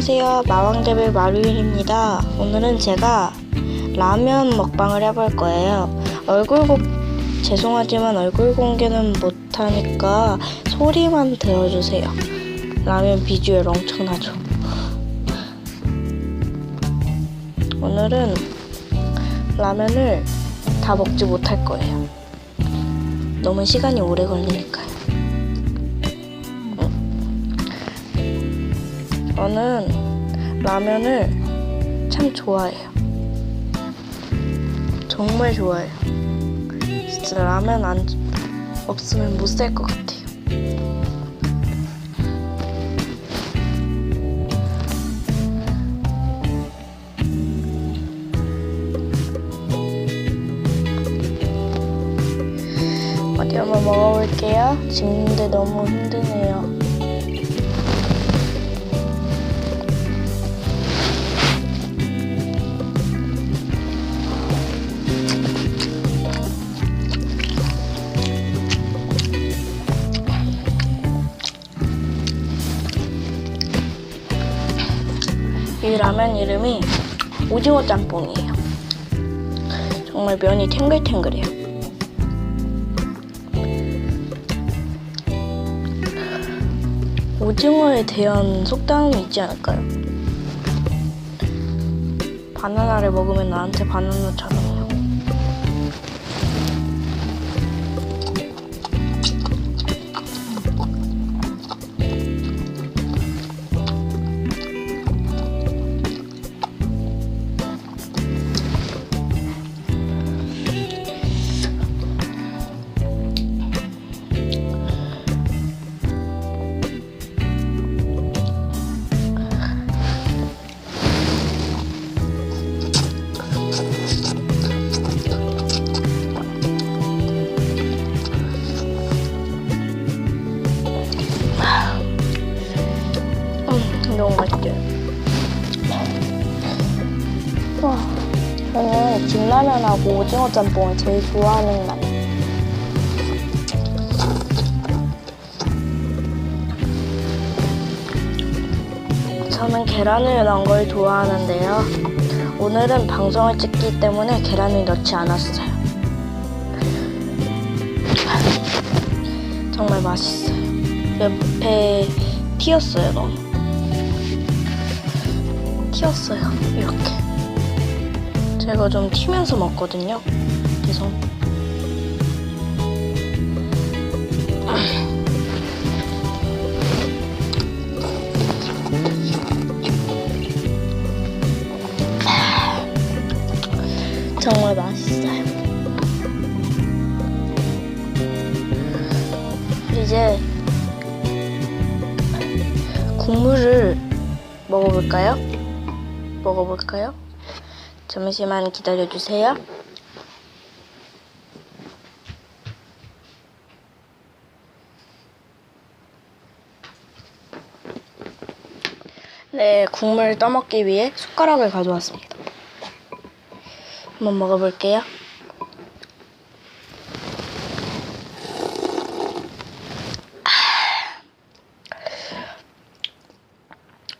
안녕하세요. 마왕데빌 마루일입니다. 오늘은 제가 라면 먹방을 해볼 거예요. 얼굴 공 죄송하지만 얼굴 공개는 못하니까 소리만 들어주세요. 라면 비주얼 엄청나죠? 오늘은 라면을 다 먹지 못할 거예요. 너무 시간이 오래 걸리니까요. 저는 라면을 참 좋아해요. 정말 좋아해요. 진짜 라면 안 없으면 못 살 것 같아요. 어디 한번 먹어볼게요. 찍는데 너무 힘드네요. 이 라면 이름이 오징어 짬뽕이에요. 정말 면이 탱글탱글해요. 오징어에 대한 속담이 있지 않을까요? 바나나를 먹으면 나한테 바나나처럼 진라면하고 오징어 짬뽕을 제일 좋아하는 라면. 저는 계란을 넣은 걸 좋아하는데요. 오늘은 방송을 찍기 때문에 계란을 넣지 않았어요. 정말 맛있어요. 옆에 튀었어요, 너무. 튀었어요, 이렇게. 제가 좀 튀면서 먹거든요. 그래서. 정말 맛있어요. 이제 국물을 먹어볼까요? 먹어볼까요? 잠시만 기다려주세요. 네, 국물 떠먹기 위해 숟가락을 가져왔습니다. 한번 먹어볼게요.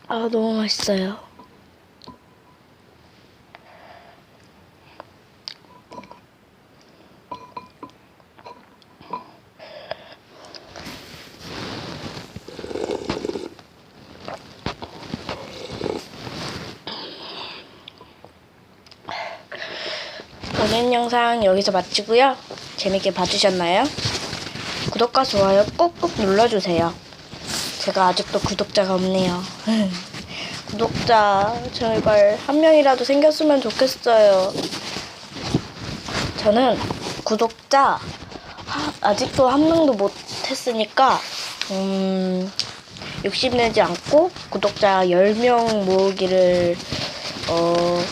아, 너무 맛있어요. 오늘 영상 여기서 마치고요. 재밌게 봐주셨나요? 구독과 좋아요 꾹꾹 눌러주세요. 제가 아직도 구독자가 없네요. 구독자 제발 한 명이라도 생겼으면 좋겠어요. 저는 구독자 하- 아직도 한 명도 못 했으니까 음, 욕심내지 않고 구독자 10명 모으기를 어,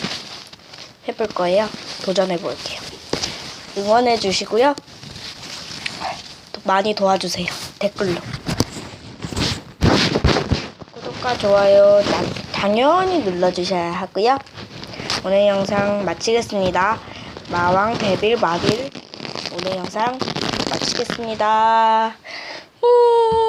해볼 거예요. 도전해 볼게요. 응원해 주시고요. 또 많이 도와주세요. 댓글로. 구독과 좋아요 당- 당연히 눌러주셔야 하고요. 오늘 영상 마치겠습니다. 마왕 데빌 마빌 오늘 영상 마치겠습니다. 음.